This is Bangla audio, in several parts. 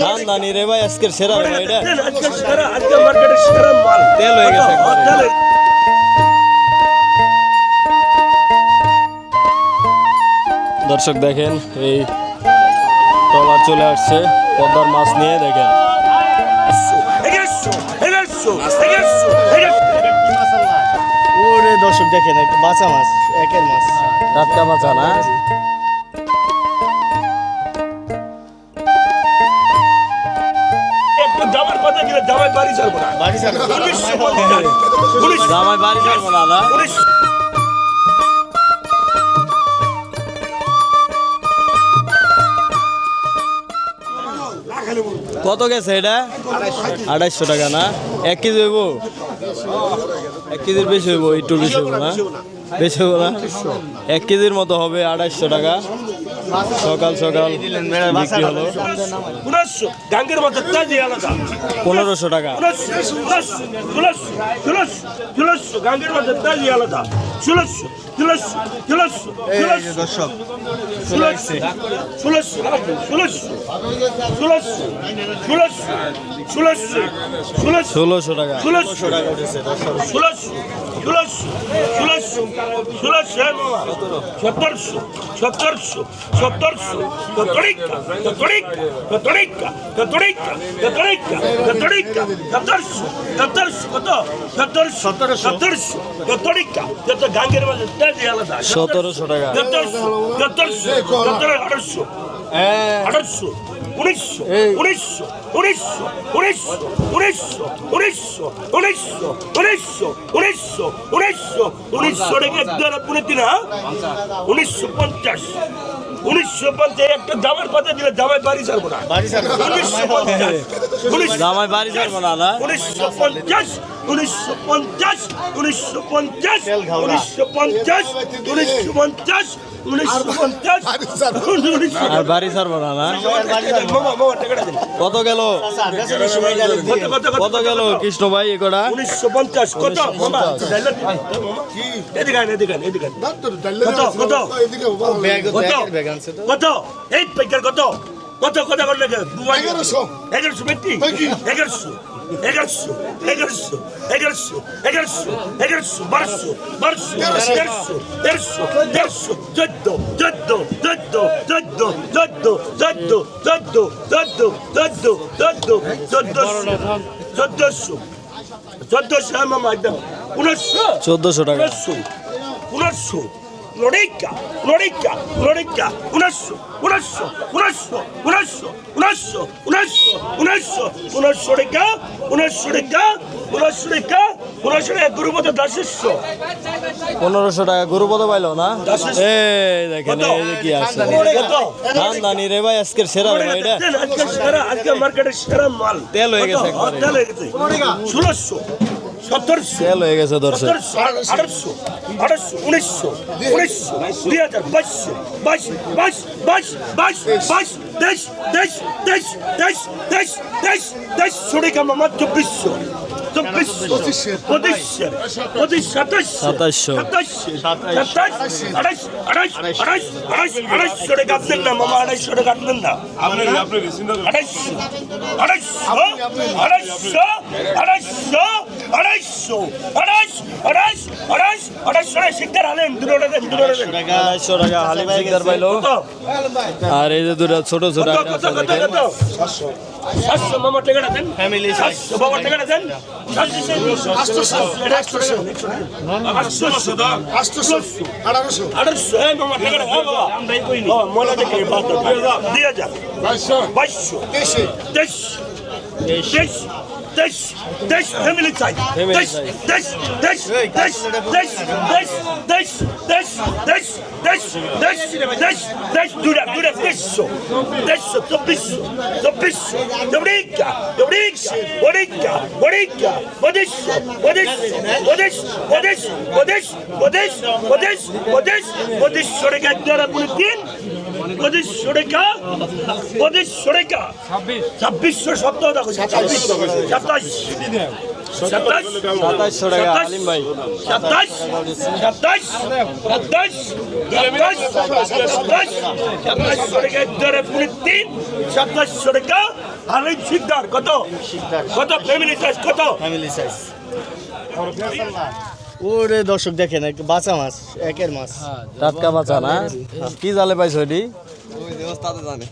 খানদানি রে ভাই আজকের সেরা রে ভাই এটা? আজকে সেরা আজকে মার্কেটে সেরা মাল। তেল হয়ে গেছে হয়ে- দর্শক দেখেন এই ট্রলার চলে আসছে পদ্মার মাছ নিয়ে দেখেন। ওরে দর্শক দেখেন একটা বাঁচা মাছ একের মাছ। টাটকা মাছা না? জামাই বাড়ি যাব না না? কত গেছে এটা? আড়াইশো টাকা না? এক কেজি হইব? এক কেজির বেশি হইব একটু বেশি হইব না? বেশি হইব না? এক কেজির মতো হবে আড়াইশো টাকা। সকাল সকাল বিক্রি হলো। পনেরোশো টাকা। দর্শক ষোলোশো টাকা। ষোলোশো টাকা উঠেছে দর্শক। ষোলোশো ষোলোশো ষোলোশো সতেরোশো সতেরোশো সতেরোশো কতরিকা কতরিকা কতরিকা কতরিকা কতরিকা কতরিকা সতেরোশো সতেরোশো কত? সতেরোশো সতেরোশো। সতেরোশো কতরিকা যত গাঙ্গের মাঝে আলাদা। সতেরোশো টাকা। সতেরোশো সতেরোশো সতেরো আঠারোশো। আঠারোশো উনিশশো উনিশশো উনিশশো উনিশশো উনিশশো উনিশশো উনিশশো উনিশশো উনিশশো উনিশশো উনিশশো টাকা তিন হ্যাঁ? উনিশশো পঞ্চাশ। উনিশশো পঞ্চাশ একটা জামাই পাতা দিলে জামাই উনিশশো পঞ্চাশ। উনিশশো পঞ্চাশ উনিশশো পঞ্চাশ উনিশশো পঞ্চাশ উনিশশো পঞ্চাশ উনিশশো পঞ্চাশ কত গেল কত গেল কৃষ্ণ ভাই এগোটা উনিশশো পঞ্চাশ কত কত এই পাইকার কত কত কথা করলে এগারোশো এগারোশো এগারোশো এগারোশো এগারোশো এগারোশো এগারোশো এগারোশো বারোশো বারোশো তেরোশো তেরোশো তেরোশো চোদ্দ চোদ্দ চোদ্দ চোদ্দ চোদ্দ চোদ্দ চোদ্দ চোদ্দ চোদ্দ চোদ্দ চোদ্দশো চোদ্দশো চোদ্দশো হ্যাঁ একদম উনিশশো চোদ্দশো টাকা উনিশশো উনিশশো Florica, Florica, Florica, unasso, unasso, unasso, unasso, unasso, unasso, unasso, unasso রেখা উনাশশো রেখা উনাশশো রেখা উনাশশো রেখা গুরুপদ দাসস্য পনেরোশো টাকা গরু পদ পাইলো না? এই দেখেন এই যে কি আছে। কত? রে ভাই আজকের সেরা ভাই এটা। আজকে সেরা আজকে মার্কেটে সেরা মাল। তেল হয়ে গেছে তেল হয়ে গেছে। ষোলোশো। তেল হয়ে গেছে দর্শক। আঠারোশো আঠারোশো উনিশশো উনিশশো দুই হাজার বাইশশো বাইশ বাইশ বাইশ বাইশ বাইশ তেইশ তেইশ তেইশ তেইশ তেইশ তেইশ তেইশ আঠাশ আঠাশ আঠাশ আঠাশ আঠাশশো টাকা আপনার না মামা আড়াইশো টাকা আপনার না। আড়াইশো আড়াইশো আড়াইশো আড়াইশো আড়াইশো আড়াইশ আড়াইশ আড়াইশ আড়াইশো টাকা শিকার হালেন দুটো টাকা দুটো টাকা আড়াইশো টাকা আচ্ছা, হালি ভাই কিদার পাইলো আর এই যে দুটো ছোট ছোট সাতশো। মামার টাকাটা দেন। ফ্যামিলি সাতশো বাবার টাকাটা দেন। আটশো আটশো আটশো দেশ দেশ ফ্যামিলি চাই দেশ। দেশ দেশ দেশ দেশ দেশ দেশ দেশ দেশ দেশ দেশ দেশ দেশ দুরা দুরা দেশশো দেশশো চব্বিশশো চব্বিশশো চব্বিকা চব্বিকা বড়িকা বড়িকা বদেশশো বদেশশো বদেশ বদেশ বদেশ বদেশ বদেশ বদেশ বদেশশো রেখা দ্বারা পুরো তিন বদেশশো রেখা বদেশশো রেখা ছাব্বিশশো সপ্তাহ দেখো ছাব্বিশশো সাতাশ। সাতাশ। সাতাশশো টাকা হালিম ভাই। সাতাশ। সাতাশ। সাতাশ। সাতাশ। সাতাশ। সাতাশশো টাকা ধরে পুরো তিন। সাতাশশো টাকা হালিম সিকদার কত? কত? ফ্যামিলি সাইজ কত? ফ্যামিলি সাইজ ওরে দর্শক দেখেন একটা বাঁচা মাছ একের মাছ। টাটকা বাচ্চা না? কি জালে পাইছো এটি?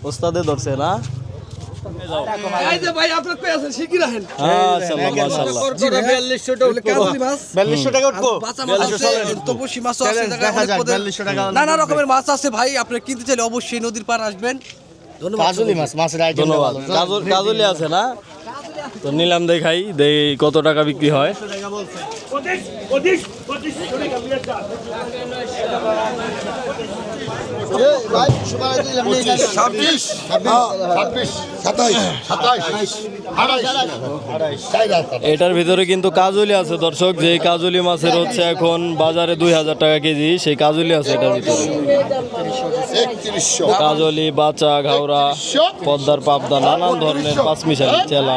ওস্তাদে ধরছে না? হ্যাঁ টাকা নানা রকমের মাছ আছে। ভাই আপনি কিনতে চাইলে অবশ্যই নদীর পার আসবেন। ধন্যবাদ কাজলি মাছ মাছের আইটেম ধন্যবাদ। কাজলি আছে না? তো নিলাম দেখাই দেই কত টাকা বিক্রি হয়। ছাব্বিশ। ছাব্বিশ। সাতাইশ। সাতাইশ। এটার ভিতরে কিন্তু কাজলি আছে দর্শক যে কাজলি মাছের হচ্ছে এখন বাজারে দুই হাজার টাকা কেজি সেই কাজলি আছে এটার ভিতরে। কাজলি বাচা ঘাওড়া পদ্মার পাবদা নানান ধরনের পাঁচমিশালি চেলা।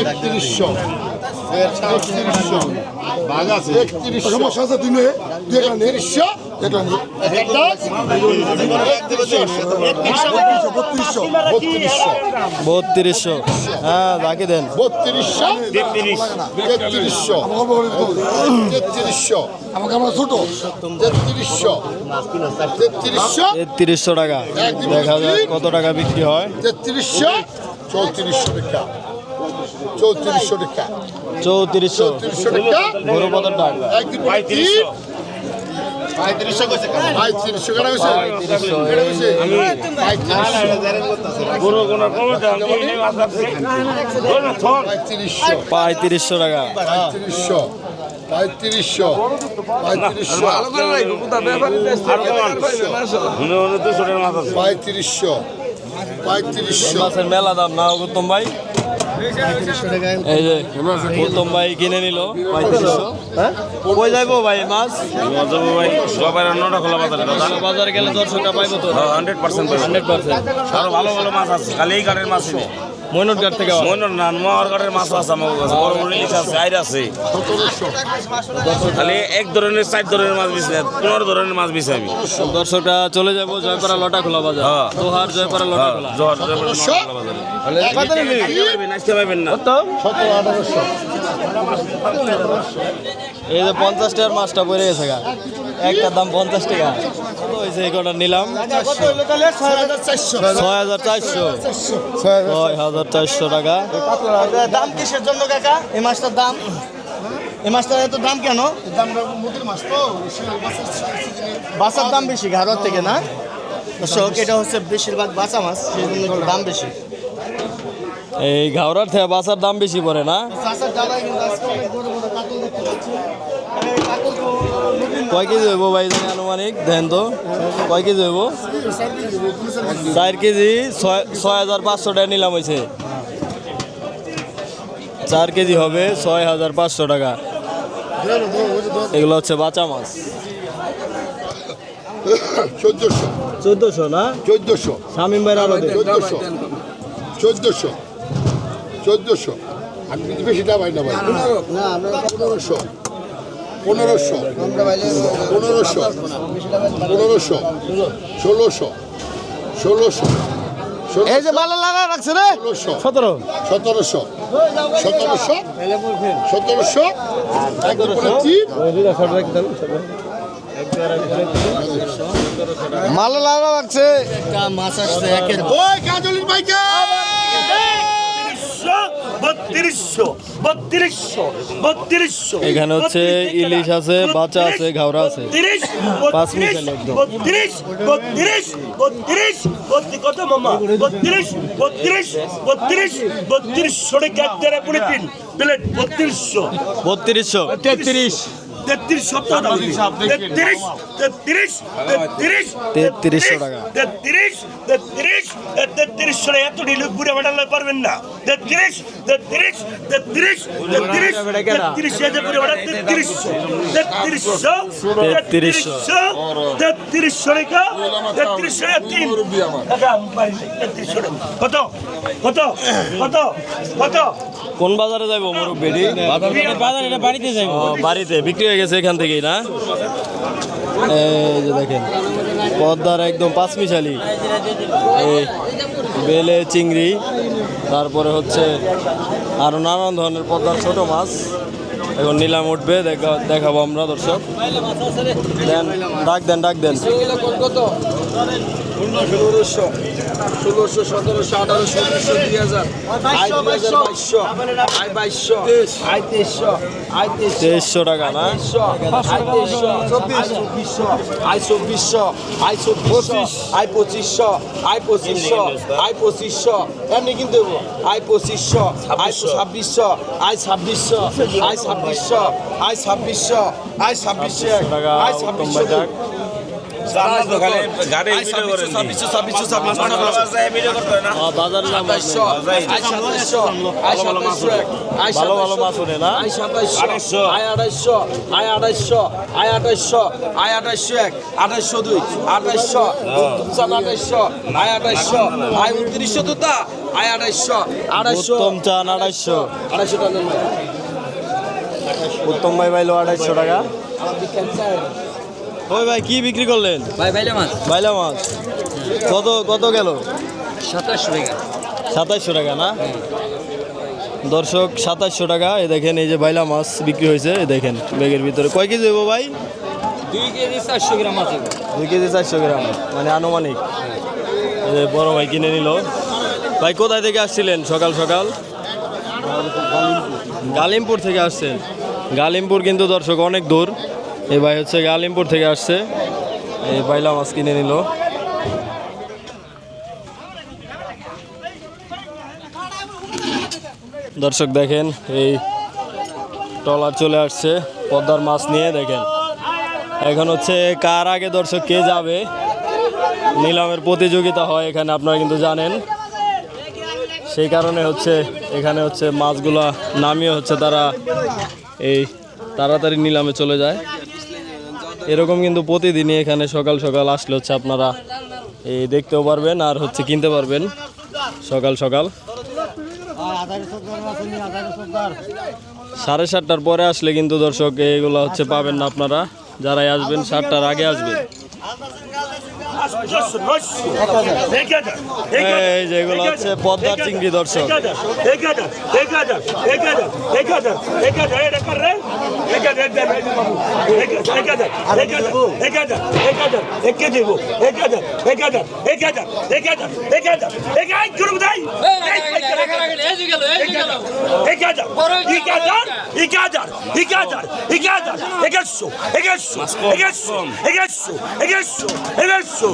একত্রিশশো। বত্রিশশো। হ্যাঁ বাকি দেন। বত্রিশশো তেত্রিশশো তেত্রিশশো টাকা। দেখা যাক কত টাকা বিক্রি হয়। তেত্রিশশো, চৌত্রিশশো টাকা চৌত্রিশশো টাকা। চৌত্রিশশো। চৌত্রিশশো টাকা। গরু একদিন পঁয়ত্রিশশো পঁয়ত্রিশশো পঁয়ত্রিশশো। টাকা। পঁয়ত্রিশশো। পঁয়ত্রিশশো। পঁয়ত্রিশশো। পঁয়ত্রিশশো। পঁয়ত্রিশশো। মেলা দাম না উত্তম ভাই। এই যে উত্তম ভাই কিনে নিল কই যাইব ভাই মাছ? ভাই সবাই অন্যটা খোলা বাজারে বাজারে গেলে দর্শকটা পাইবো তো? হান্ড্রেড পার্সেন্ট হান্ড্রেড পার্সেন্ট আরও ভালো ভালো মাছ আছে খালি এই কাঠের মাছ নেই ঘাট থেকে আবার। না কাঠের মাছ আছে আমার কাছে বড় বড় ইলিশ আছে আইর আছে। খালি এক ধরনের চার ধরনের মাছ বিছে পনেরো ধরনের মাছ বিছে আমি। দর্শকটা চলে যাব জয়পাড়া লটা খোলা বাজার। হ্যাঁ। দোহার জয়পাড়া লটা খোলা বাজারে। নাচতে পারবেন না। সতেরো আঠারোশো। এই যে পঞ্চাশ টাকার মাছটা পড়ে গেছে গা। একটার দাম পঞ্চাশ টাকা। কত হয়েছে এই কটা নিলাম? ছয় হাজার চারশো। ছয় হাজার চারশো টাকা। দাম কিসের জন্য কাকা? এই মাছটার দাম? এই মাছটার এত দাম কেন? বাসার দাম বেশি ঘাড়র থেকে না? দর্শক এটা হচ্ছে বেশিরভাগ বাঁচা মাছ সেই জন্য দাম বেশি। এই ঘাওড়ার থেকে বাসার দাম বেশি পড়ে না? কয় কেজি হইব ভাই জানি আনুমানিক? দেন তো। কয় কেজি হইব? চার কেজি ছয় ছয় হাজার পাঁচশো টাকা নিলাম হয়েছে চার কেজি হবে ছয় হাজার পাঁচশো টাকা। এগুলো হচ্ছে বাঁচা মাছ। চোদ্দশো। চোদ্দশো না? চোদ্দশো। শামিম ভাই আরও দেন। চোদ্দশো। চোদ্দশো। চোদ্দশো। আমি বেশি দাম হয় না ভাই। পনেরোশো। পনেরোশো পনেরোশো পনেরোশো ষোলোশো ষোলোশো এই যে মালা লাগা রাখছে রে। সতেরো। সতেরোশো সতেরোশো সতেরোশো মালা লাগা রাখছে। একটা মাছ আসছে একের ওই কাজলির বাইকে! বত্রিশশো বত্রিশশো বত্রিশশো এখানে হচ্ছে ইলিশ আছে, বাচ্চা আছে, ঘাওড়া আছে। বত্রিশ পাঁচ বত্রিশ একদম। বত্রিশ বত্রিশ বত্রিশ বত্রিশ কত মামা? বত্রিশ বত্রিশ বত্রিশ বত্রিশ সরে গ্যাস পুরে তিন প্লেট বত্রিশশো। বত্রিশশো। তেত্রিশ তেত্রিশ সপ্তাহ তেত্রিশ তেত্রিশ তেত্রিশ তেত্রিশশো টাকা। তেত্রিশ তেত্রিশ তেত্রিশ সরে এত ডিলুক বুড়ে মেটালে পারবেন না। তেত্রিশ তেত্রিশ তেত্রিশ তেত্রিশ তেত্রিশ হাজার বুড়ে মেটা তেত্রিশশো। তেত্রিশশো তেত্রিশশো তেত্রিশশো রেখা তেত্রিশশো তিন। টাকা তেত্রিশশো কত? কত? কত? কত? কোন বাজারে যাইবো মুরব্বী? বাড়িতে যাইবো? বাড়িতে। বিক্রি হয়ে গেছে এখান থেকেই না? এই যে দেখেন পদ্মার একদম পাঁচমিশালি। এই বেলে চিংড়ি তারপরে হচ্ছে আরও নানান ধরনের পদ্মার ছোট মাছ। এখন নিলাম উঠবে দেখা দেখাবো আমরা দর্শক। দেন ডাক দেন ডাক দেন। ষোলোশো ষোলোশো সতেরোশো আঠারোশো উনিশশো দুই হাজার আই দুই হাজার বাইশশো আই বাইশশো আই তেইশশো আই তেইশশো তেইশশো টাকা না? চব্বিশশো আই চব্বিশশো আই চব্বিশশো আই পঁচিশশো আই পঁচিশশো আই পঁচিশশো এমনি কিন্তু আই পঁচিশশো আই ছাব্বিশশো। আই ছাব্বিশশো আই ছাব্বিশশো আই ছাব্বিশশো আই ছাব্বিশশো আই ছাব্বিশশো। ভালো ভালো মাছ না? আড়াইশো আড়াইশো আড়াইশো আড়াইশো এক আড়াইশো দুই আড়াইশো চার আড়াইশো আই আড়াইশো আই উনত্রিশশো দুটা আড়াইশো আড়াইশো চান আড়াইশো আড়াইশো টাকা উত্তম ভাই পাইলো আড়াইশো টাকা। ওই ভাই কি বিক্রি করলেন? ভাই ভাইলা মাছ। বাইলা মাছ। কত কত গেল? সাতাশশো টাকা। সাতাইশশো টাকা না? দর্শক সাতাইশশো টাকা। এই দেখেন এই যে বাইলা মাছ বিক্রি হয়েছে এই দেখেন ব্যাগের ভিতরে। কয় কেজি দেবো ভাই? দুই কেজি চারশো গ্রাম আছে। দুই কেজি চারশো গ্রাম মানে আনুমানিক। এই বড় ভাই কিনে নিল। ভাই কোথায় থেকে আসছিলেন সকাল সকাল? গালিমপুর থেকে আসছেন। গালিমপুর কিন্তু দর্শক অনেক দূর। এই ভাই হচ্ছে গালিমপুর থেকে আসছে। এই বাইলা মাছ কিনে নিল। দর্শক দেখেন, এই ট্রলার চলে আসছে, পদ্মার মাছ নিয়ে দেখেন। এখন হচ্ছে কার আগে দর্শক কে যাবে? নিলামের প্রতিযোগিতা হয় এখানে, আপনারা কিন্তু জানেন। সেই কারণে হচ্ছে এখানে হচ্ছে মাছগুলা নামিয়ে হচ্ছে তারা এই তাড়াতাড়ি নিলামে চলে যায়। এরকম কিন্তু প্রতিদিনই এখানে সকাল সকাল আসলে হচ্ছে আপনারা এই দেখতেও পারবেন আর হচ্ছে কিনতে পারবেন সকাল সকাল। সাড়ে সাতটার পরে আসলে কিন্তু দর্শক এগুলো হচ্ছে পাবেন না আপনারা। যারাই আসবেন, সাতটার আগে আসবেন। এই যেগুলো হচ্ছে পদ্মা চিংড়ি দর্শক এগারোশো এগারোশো এগারোশো এগারোশো এগারোশো এগারোশো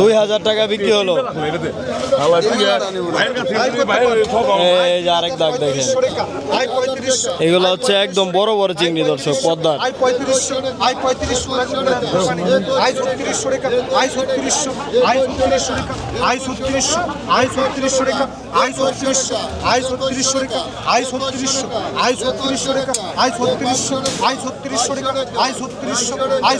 দুই হাজার টাকা বিক্রি হলো। এই যে আরেক দাগ দেখেন। এগুলো হচ্ছে একদম বড় বড় চিংড়ি দর্শক পদ্মার। আই ছত্রিশশো রেখা আই ছত্রিশশো রেখা আই ছত্রিশশো আই ছত্রিশশো রেখা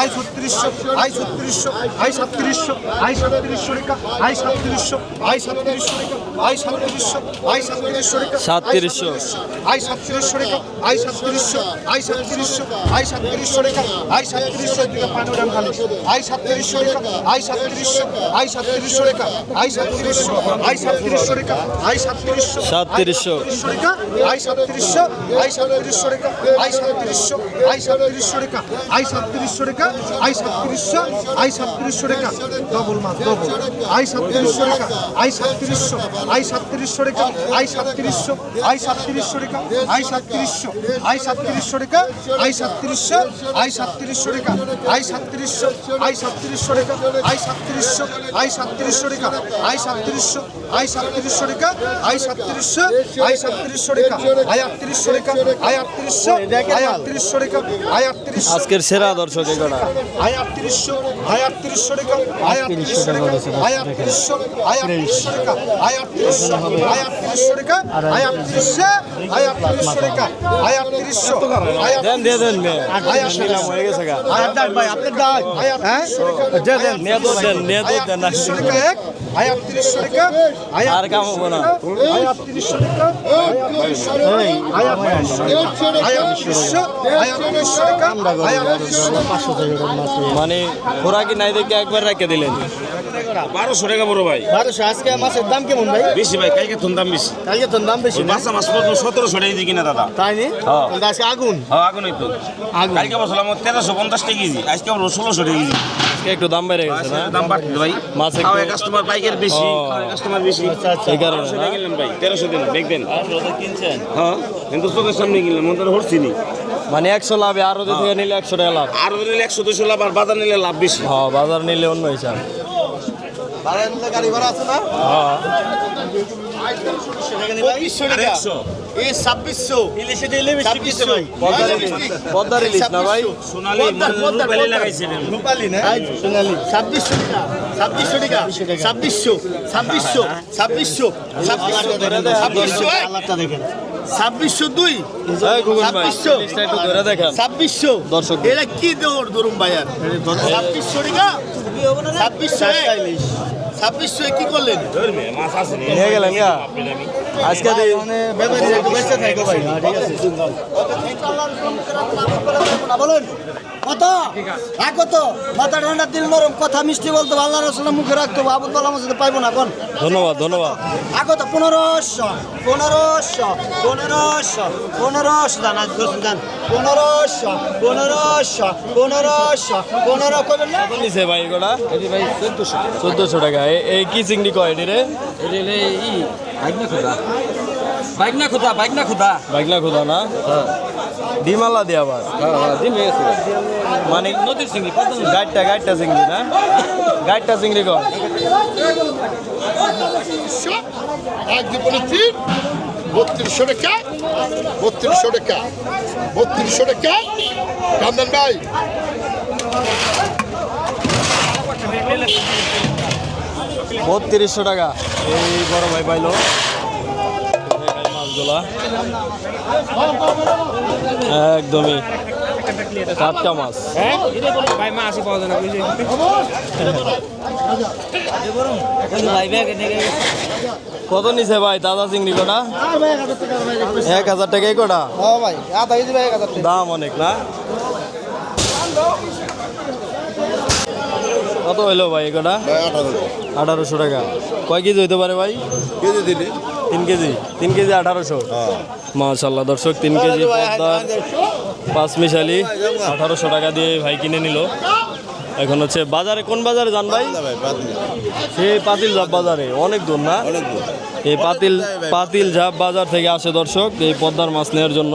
আই ছত্রিশশো রেখা আই ছত্রিশশো আই রেখা রেখা রেখা সাতত্রিশশো আই সাতত্রিশশো রেখা আই সাতত্রিশশো আই সাতত্রিশশো রেখা আই সাতত্রিশশো আই সাতত্রিশশো রেখা সাতত্রিশশো আই সাতত্রিশশো রেখা আই সাতত্রিশশো আই সাতত্রিশশো আই সাতত্রিশশো রেখা আই সাতত্রিশশো দিকে পানোরাম খালি আই সাতত্রিশশো রেখা আই সাতত্রিশশো আই সাতত্রিশশো রেখা আই সাতত্রিশশো আই সাতত্রিশশো রেখা আই সাতত্রিশশো সাতত্রিশশো রেখা আই সাতত্রিশশো আই সাতত্রিশশো রেখা আই সাতত্রিশশো আই সাতত্রিশশো রেখা আই সাতত্রিশশো রেখা আই সাতত্রিশশো আই সাতত্রিশশো রেখা ডবল মাছ ডবল আই সাতত্রিশশো রেখা আই সাতত্রিশশো আই সাতত্রিশশো রেখা আই সাতত্রিশশো আই সাতত্রিশশো রেখা আই সাতত্রিশশো আই সাতত্রিশশো রেখা আই সাতত্রিশশো আই সাতত্রিশশো রেখা আই সাতত্রিশশো আই সাতত্রিশশো রেখা আই সাতত্রিশশো আই সাতত্রিশশো রেখা আই সাতত্রিশশো আই সাতত্রিশশো রেখা আই সাতত্রিশশো আই সাতত্রিশশো রেখা আই আটত্রিশশো রেখা আই আটত্রিশশো আই আটত্রিশশো রেখা আই আটত্রিশ আজকের সেরা দর্শক এগুলা আই আটত্রিশশো আই আটত্রিশশো রেখা আই আটত্রিশশো রেখা আই আটত্রিশশো আই আটত্রিশশো রেখা আই আটত্রিশশো আই আটত্রিশশো রেখা আই আটত্রিশশো আই আটত্রিশশো রেখা আই আটত্রিশশো আই দেন দিয়ে দেন আই আসলাম হয়ে গেছে গা আই আপনার ভাই আপনার দাগ হ্যাঁ দেন দেন নিয়ে দেন নিয়ে দেন আই আটত্রিশশো রেখা আর কাম হব না মানে খোরাকি নাই দেখে একবার রেখে দিলেন। বারোশো টাকা বড় ভাই। বারোশো আজকে মাছের দাম কেমন ভাই? বেশি ভাই কালকে থন দাম বেশি। কালকে তো দাম বেশি না? বাচ্চা মাছ পড়তো সতেরোশো টাকা কিনা দাদা। তাই নি? হ্যাঁ। আজকে আগুন? হ্যাঁ আগুন তো আগুন। কালকে বসলাম তেরোশো পঞ্চাশ টাকা কেজি আজকে আমরা ষোলোশো টাকা কেজি। একটু দাম বেড়ে গেছে না? দাম বাড়তে ভাই। মাছ একটু- কাস্টমার পাইকার বেশি কাস্টমার বেশি। এই কারণে কিনলাম ভাই। তেরোশো দিন দেখবেন। কিনছেন? হ্যাঁ কিন্তু চোখের সামনে কিনলাম মন তো হরছি নি মানে একশো লাভে আরও যে থেকে নিলে একশো টাকা লাভ। আর নিলে একশো দুশো লাভ আর বাজার নিলে লাভ বেশি। হ্যাঁ বাজার নিলে অন্য হিসাব। গাড়ি ভাড়া আছে না? হ্যাঁ। একশো এই ছাব্বিশশো। ছাব্বিশশো ভাই পদ্মার ইলিশ পদ্মার ইলিশ না ভাই? সোনালি রূপালি লাগাইছে রে। রূপালি না? সোনালি। ছাব্বিশশো টাকা। ছাব্বিশশো টাকা। ছাব্বিশশো ছাব্বিশশো ছাব্বিশশো ছাব্বিশশো ছাব্বিশশো ছাব্বিশশো দুই। ছাব্বিশশো। দর্শক। এটা কি দৌড় ধরুন ভাইয়ার ছাব্বিশশো টাকা? ছাব্বিশশো। ছাব্বিশশো কি করলেন। নিয়ে গেলেন গা আজকে ভাই ঠিক আছে বলুন। কত হ্যাঁ কত মাথা ঠান্ডা দিল নরম কথা মিষ্টি বলতো আল্লাহ রসুল্লাহ মুখে রাখতো আবুল কালাম সাথে পাইবো না কোন? ধন্যবাদ ধন্যবাদ। আগত পনেরোশো পনেরোশো পনেরোশো পনেরোশো দান আজ দশ দান। পনেরোশো পনেরোশো পনেরোশো পনেরো না? কত নিছে ভাই এগুলা? ভাই চোদ্দশো চোদ্দশো টাকা এই কি চিংড়ি কয় এটি রে ই বাইক না খোদা। বাইক না খোদা বাইক না খোদা। বাগনা খোদা না? ডিমালা দিয়ে আবার? হয়ে গেছে। মানে নদীর চিংড়ি চিংড়ি না গাইডটা চিংড়ি দুপুরে বত্রিশশো টাকা বত্রিশশো টাকা বত্রিশশো টাকা কান্দান ভাই বত্রিশশো টাকা। এই বড় ভাই পাইলো। দেখাই একদমই টাটকা মাছ। ভাই মা আসি পাওয়া যায় না কত নিছে ভাই দাদা চিংড়ি কটা? এক হাজার টাকা এই কটা? দাম অনেক না? কত হইল ভাই কটা? আঠারোশো টাকা। কয় কেজি হইতে পারে ভাই? কেজি দিলি। তিন কেজি তিন কেজি আঠারোশো। মাশাল্লাহ দর্শক তিন কেজি পদ্মার পাঁচ মিশালি আঠারোশো টাকা দিয়ে ভাই কিনে নিল। এখন হচ্ছে বাজারে কোন বাজারে যান ভাই? সেই পাতিল ঝাপ বাজারে অনেক দূর না? এই পাতিল পাতিল ঝাপ বাজার থেকে আসে দর্শক এই পদ্মার মাছ নেওয়ার জন্য।